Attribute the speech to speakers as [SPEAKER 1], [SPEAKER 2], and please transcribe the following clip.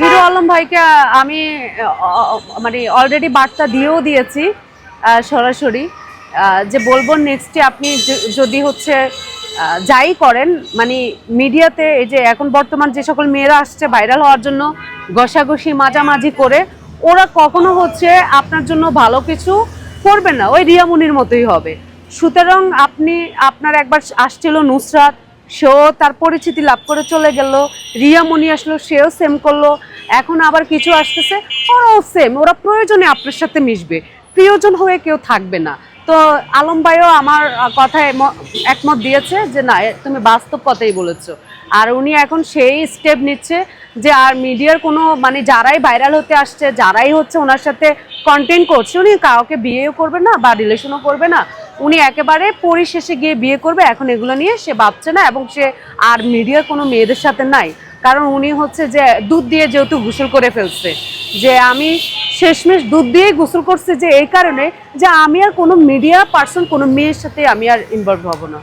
[SPEAKER 1] Hero Alam ভাইকে আমি মানে অলরেডি বার্তা দিয়েও দিয়েছি সরাসরি যে বলব নেক্সটে আপনি যদি হচ্ছে যাই করেন মানে মিডিয়াতে এই যে এখন বর্তমান যে সকল মেয়েরা আসছে ভাইরাল হওয়ার জন্য, ঘষাঘষি, মাঝামাঝি করে, ওরা কখনো হচ্ছে আপনার জন্য ভালো কিছু করবে না, ওই রিয়ামনির মতোই হবে। সুতরাং আপনি, আপনার একবার আসছিল নুসরাত, সেও তার পরিচিতি লাভ করে চলে গেল রিয়া মনি আসলো, সেও সেম করল এখন আবার কিছু আসতেছে, ওরাও সেম ওরা প্রয়োজনে আপনার সাথে মিশবে। প্রিয়জন হয়ে কেউ থাকবে না। তো আলম ভাইও আমার কথায় একমত দিয়েছে যে, না তুমি বাস্তব কথাই বলেছ। আর উনি এখন সেই স্টেপ নিচ্ছে যে, আর মিডিয়ার কোনো মানে যারাই ভাইরাল হতে আসছে, যারাই হচ্ছে ওনার সাথে কন্টেন্ট করছে, উনি কাউকে বিয়েও করবে না বা রিলেশনও করবে না। উনি একেবারে পরিশেষে গিয়ে বিয়ে করবে, এখন এগুলো নিয়ে সে ভাবছে না এবং সে আর মিডিয়ার কোনো মেয়েদের সাথে নাই। কারণ উনি হচ্ছে যে দুধ দিয়ে যেহেতু গোসল করে ফেলছে, যে আমি শেষমেশ দুধ দিয়েই গোসল করছে যে এই কারণে যে আমি আর কোনো মিডিয়া পার্সন কোনো মেয়ের সাথে আমি আর ইনভলভ হব না।